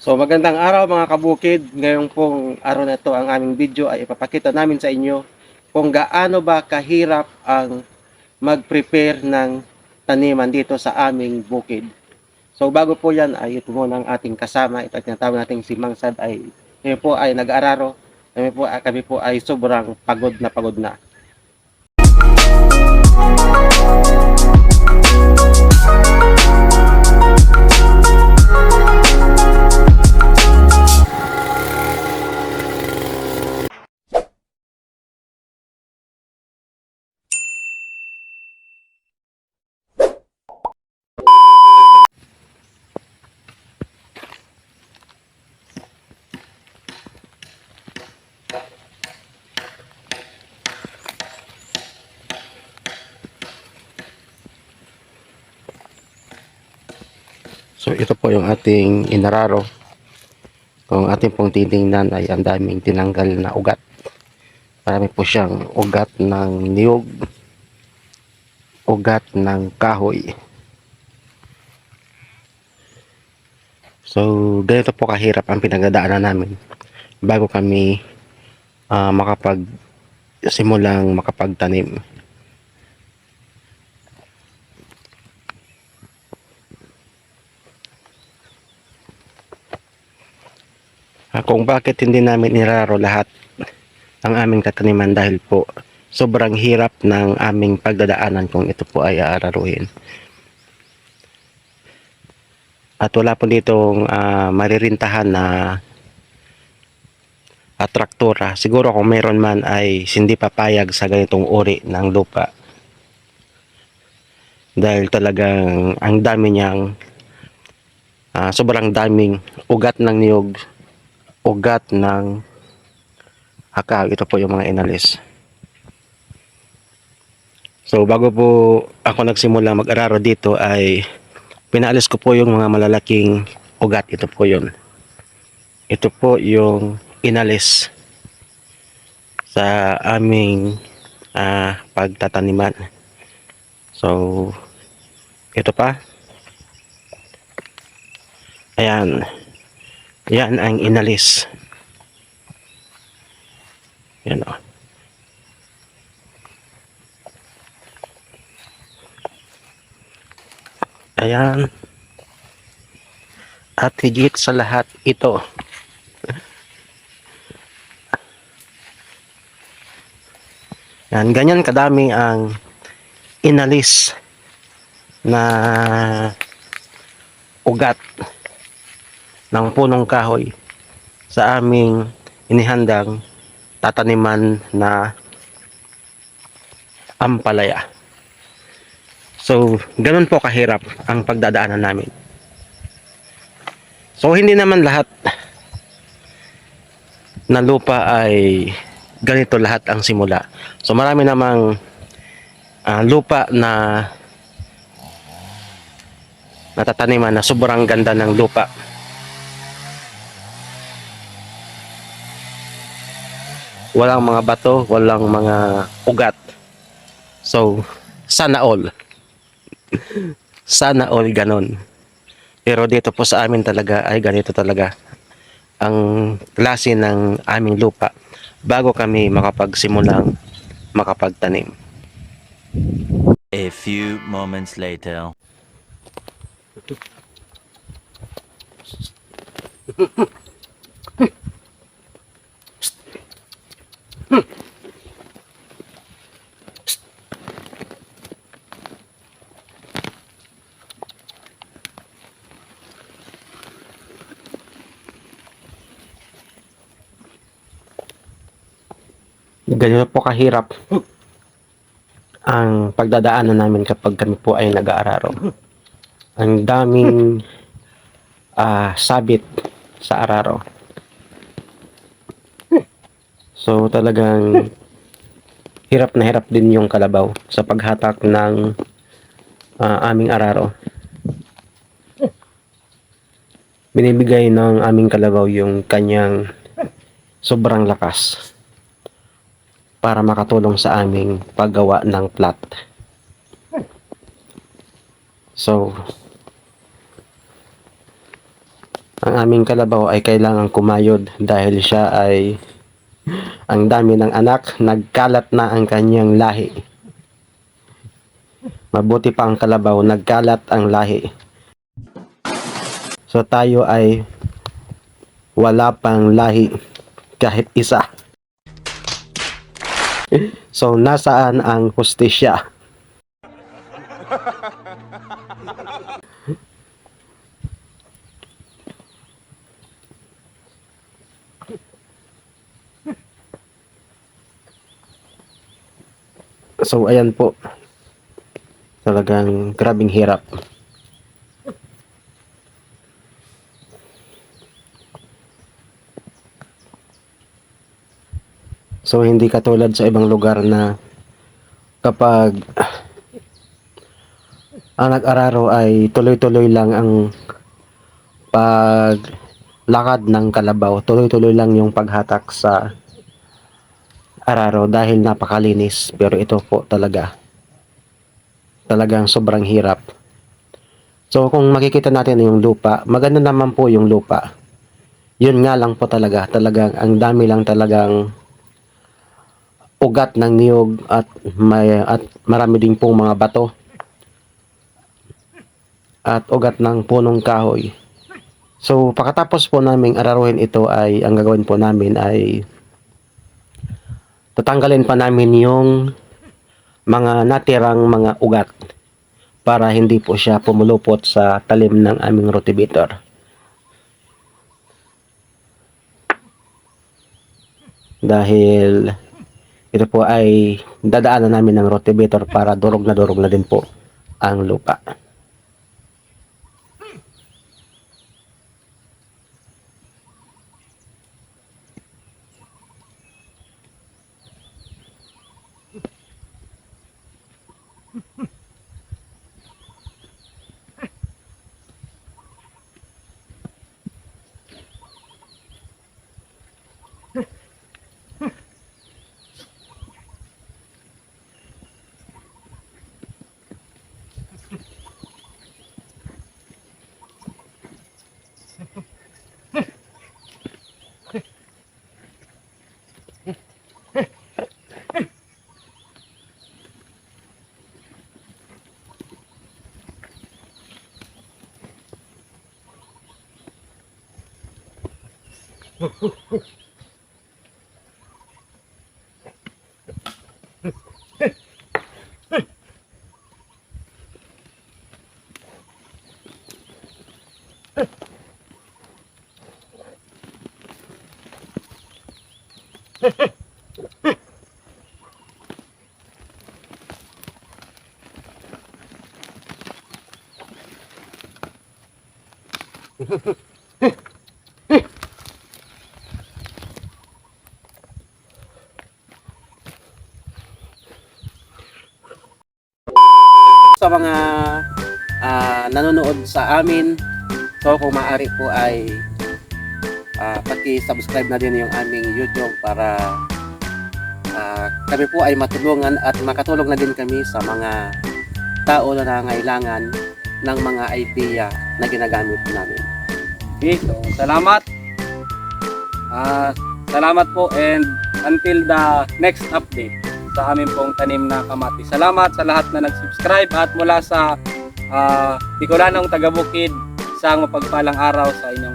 So magandang araw mga kabukid. Ngayong pong araw na ito ang aming video ay ipapakita namin sa inyo kung gaano ba kahirap ang mag-prepare ng taniman dito sa aming bukid. So bago po yan ay ito muna ang ating kasama. Ito tinatawag nating si Mang ay kami po ay nag-aararo. Kami po, kami po ay sobrang pagod na pagod na. So ito po yung ating inararo. Kung ating pong titingnan ay ang daming tinanggal na ugat. Marami po siyang ugat ng niyog, ugat ng kahoy. So ganito po kahirap ang pinagdadaanan namin bago kami ah, makapag simulang makapagtanim. Kung bakit hindi namin niraro lahat ang aming kataniman dahil po sobrang hirap ng aming pagdadaanan kung ito po ay aararuhin. At wala po ditong ah, maririntahan na atraktura. Siguro kung meron man ay hindi papayag sa ganitong uri ng lupa. Dahil talagang ang dami niyang ah, sobrang daming ugat ng niyog ugat ng hakal. Ito po yung mga inalis. So bago po ako nagsimula mag-araro dito ay pinaalis ko po yung mga malalaking ugat. Ito po yun. Ito po yung inalis sa aming ah, pagtataniman. So ito pa. Ayan. Yan ang inalis. Yan o. Ayan. At higit sa lahat ito. Yan, ganyan kadami ang inalis na ugat ng punong kahoy sa aming inihandang tataniman na ampalaya. So, ganun po kahirap ang pagdadaanan namin. So, hindi naman lahat na lupa ay ganito lahat ang simula. So, marami namang ah, lupa na natataniman na sobrang ganda ng lupa. Walang mga bato, walang mga ugat. So, sana all. sana all ganon. Pero dito po sa amin talaga ay ganito talaga ang klase ng aming lupa bago kami makapagsimulang makapagtanim. A few moments later. Ganito po kahirap ang pagdadaanan namin kapag kami po ay nag-aararo. Ang daming ah, sabit sa araro. So talagang hirap na hirap din yung kalabaw sa paghatak ng ah, aming araro. Binibigay ng aming kalabaw yung kanyang sobrang lakas para makatulong sa aming paggawa ng plot. So, ang aming kalabaw ay kailangang kumayod dahil siya ay ang dami ng anak, nagkalat na ang kanyang lahi. Mabuti pa ang kalabaw, nagkalat ang lahi. So tayo ay wala pang lahi kahit isa. So nasaan ang hustisya? So ayan po. Talagang grabing hirap. So hindi katulad sa ibang lugar na kapag ang nag-araro ay tuloy-tuloy lang ang paglakad ng kalabaw. Tuloy-tuloy lang yung paghatak sa araro dahil napakalinis. Pero ito po talaga talagang sobrang hirap. So kung makikita natin yung lupa, maganda naman po yung lupa. Yun nga lang po talaga, talagang ang dami lang talagang ugat ng niyog at may at marami din pong mga bato at ugat ng punong kahoy. So pagkatapos po naming araruhin ito ay ang gagawin po namin ay tatanggalin pa namin yung mga natirang mga ugat para hindi po siya pumulupot sa talim ng aming rotivator. Dahil ito po ay dadaanan namin ng rotivator para durog na durog na din po ang lupa. Ha ha ha. Sa mga ah, nanonood sa amin. So kung maaari po ay ah, paki-subscribe na din yung aming YouTube para ah, kami po ay matulungan at makatulong na din kami sa mga tao na nangailangan ng mga idea na ginagamit namin. Okay, so salamat. Ah, salamat po and until the next update sa amin pong tanim na kamatis. Salamat sa lahat na nag-subscribe at mula sa ah, Bicolanong Tagabukid sa mapagpalang araw sa inyong